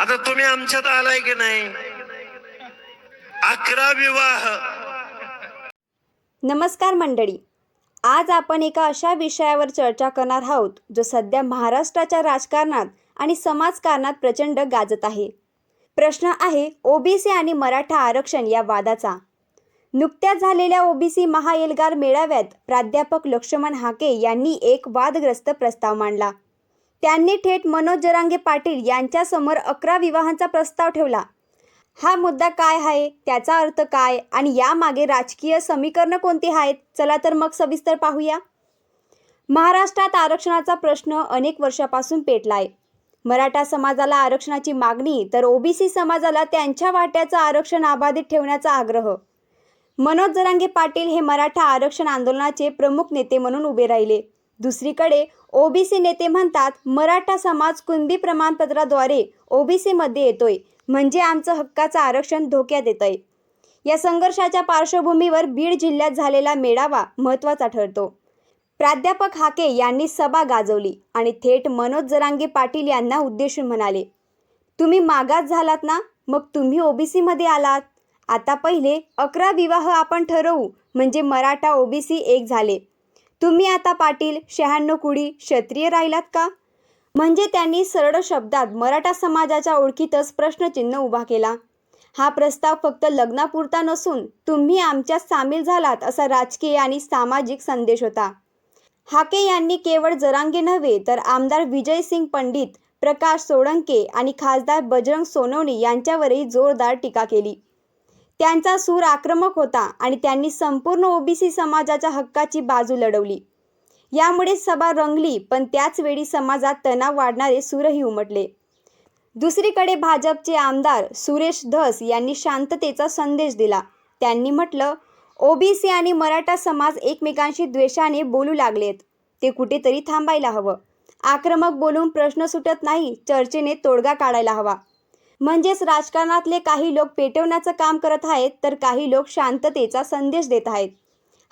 आता तुम्ही आमच्यात आलाय की नाही? अकरा विवाह. नमस्कार मंडळी. आज आपण एका अशा विषयावर चर्चा करणार आहोत जो सध्या महाराष्ट्राच्या राजकारणात आणि समाजकारणात प्रचंड गाजत आहे. प्रश्न आहे ओबीसी आणि मराठा आरक्षण या वादाचा. नुकत्याच झालेल्या ओबीसी महाएल्गार मेळाव्यात प्राध्यापक लक्ष्मण हाके यांनी एक वादग्रस्त प्रस्ताव मांडला. त्यांनी थेट मनोज जरांगे पाटील यांच्यासमोर अकरा विवाहांचा प्रस्ताव ठेवला. हा मुद्दा काय आहे? त्याचा अर्थ काय? आणि यामागे राजकीय समीकरणं कोणती आहेत? चला तर मग सविस्तर पाहूया. महाराष्ट्रात आरक्षणाचा प्रश्न अनेक वर्षापासून पेटला आहे मराठा समाजाला आरक्षणाची मागणी तर ओबीसी समाजाला त्यांच्या वाट्याचं आरक्षण अबाधित ठेवण्याचा आग्रह. मनोज जरांगे पाटील हे मराठा आरक्षण आंदोलनाचे प्रमुख नेते म्हणून उभे राहिले. दुसरीकडे ओबीसी नेते म्हणतात मराठा समाज कुणबी प्रमाणपत्राद्वारे ओबीसीमध्ये येतोय म्हणजे आमचं हक्काचं आरक्षण धोक्यात येतंय. या संघर्षाच्या पार्श्वभूमीवर बीड जिल्ह्यात झालेला मेळावा महत्त्वाचा ठरतो. प्राध्यापक हाके यांनी सभा गाजवली आणि थेट मनोज जरांगे पाटील यांना उद्देशून म्हणाले तुम्ही मागास झालात ना? मग तुम्ही ओबीसीमध्ये आलात. आता पहिले अकरा विवाह आपण ठरवू म्हणजे मराठा ओबीसी एक झाले. तुम्ही आता पाटील शहाण्णव कुडी क्षत्रिय राहिलात का? म्हणजे त्यांनी सरळ शब्दात मराठा समाजाच्या ओळखीतच प्रश्नचिन्ह उभा केला. हा प्रस्ताव फक्त लग्नापुरता नसून तुम्ही आमच्यात सामील झालात असा राजकीय आणि सामाजिक संदेश होता. हाके यांनी केवळ जरांगे नव्हे तर आमदार विजयसिंग पंडित प्रकाश सोळंके आणि खासदार बजरंग सोनवणे यांच्यावरही जोरदार टीका केली. त्यांचा सूर आक्रमक होता आणि त्यांनी संपूर्ण ओबीसी समाजाच्या हक्काची बाजू लढवली. यामुळे सभा रंगली पण त्याचवेळी समाजात तणाव वाढणारे सूरही उमटले. दुसरीकडे भाजपचे आमदार सुरेश धस यांनी शांततेचा संदेश दिला. त्यांनी म्हटलं ओबीसी आणि मराठा समाज एकमेकांशी द्वेषाने बोलू लागलेत. ते कुठेतरी थांबायला हवं. आक्रमक बोलून प्रश्न सुटत नाही चर्चेने तोडगा काढायला हवा. म्हणजेच राजकारणातले काही लोक पेटवण्याचं काम करत आहेत तर काही लोक शांततेचा संदेश देत आहेत.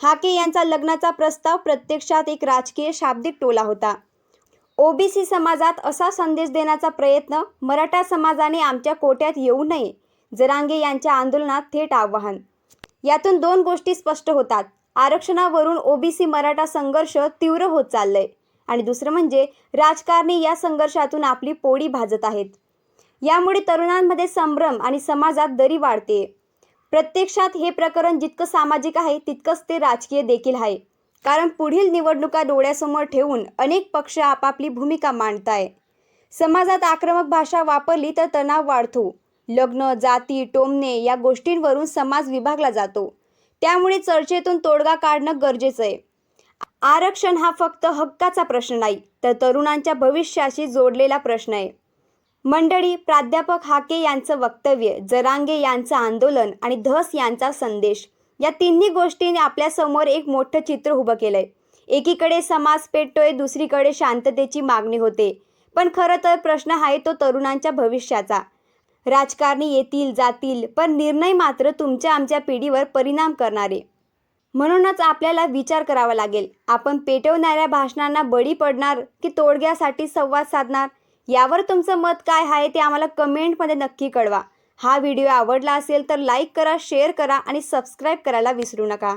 हाके यांचा लग्नाचा प्रस्ताव प्रत्यक्षात एक राजकीय शाब्दिक टोला होता. ओबीसी समाजात असा संदेश देण्याचा प्रयत्न मराठा समाजाने आमच्या कोट्यात येऊ नये जरांगे यांच्या आंदोलनात थेट आव्हान. यातून दोन गोष्टी स्पष्ट होतात. आरक्षणावरून ओबीसी मराठा संघर्ष तीव्र होत चाललंय आणि दुसरं म्हणजे राजकारणी या संघर्षातून आपली पोळी भाजत आहेत. यामुळे तरुणांमध्ये संभ्रम आणि समाजात दरी वाढते. प्रत्यक्षात हे प्रकरण जितकं सामाजिक आहे तितकंच ते राजकीय देखील आहे. कारण पुढील निवडणुका डोळ्यासमोर ठेवून अनेक पक्ष आपापली भूमिका मांडताय. समाजात आक्रमक भाषा वापरली तर तणाव वाढतो. लग्न जाती टोमणे या गोष्टींवरून समाज विभागला जातो. त्यामुळे चर्चेतून तोडगा काढणं गरजेचं आहे. आरक्षण हा फक्त हक्काचा प्रश्न नाही तर तरुणांच्या भविष्याशी जोडलेला प्रश्न आहे. मंडळी प्राध्यापक हाके यांचं वक्तव्य जरांगे यांचं आंदोलन आणि धस यांचा संदेश या तिन्ही गोष्टींनी आपल्यासमोर एक मोठं चित्र उभं केलंय. एकीकडे समाज पेटतोय दुसरीकडे शांततेची मागणी होते. पण खरं तर प्रश्न आहे तो तरुणांच्या भविष्याचा. राजकारणी येतील जातील पण निर्णय मात्र तुमच्या आमच्या पिढीवर परिणाम करणारे. म्हणूनच आपल्याला विचार करावा लागेल. आपण पेटवणाऱ्या भाषणांना बळी पडणार की तोडग्यासाठी संवाद साधणार? यावर तुमचं मत काय आहे ते आम्हाला कमेंटमध्ये नक्की कळवा. हा व्हिडिओ आवडला असेल तर लाईक करा शेअर करा आणि सबस्क्राईब करायला विसरू नका.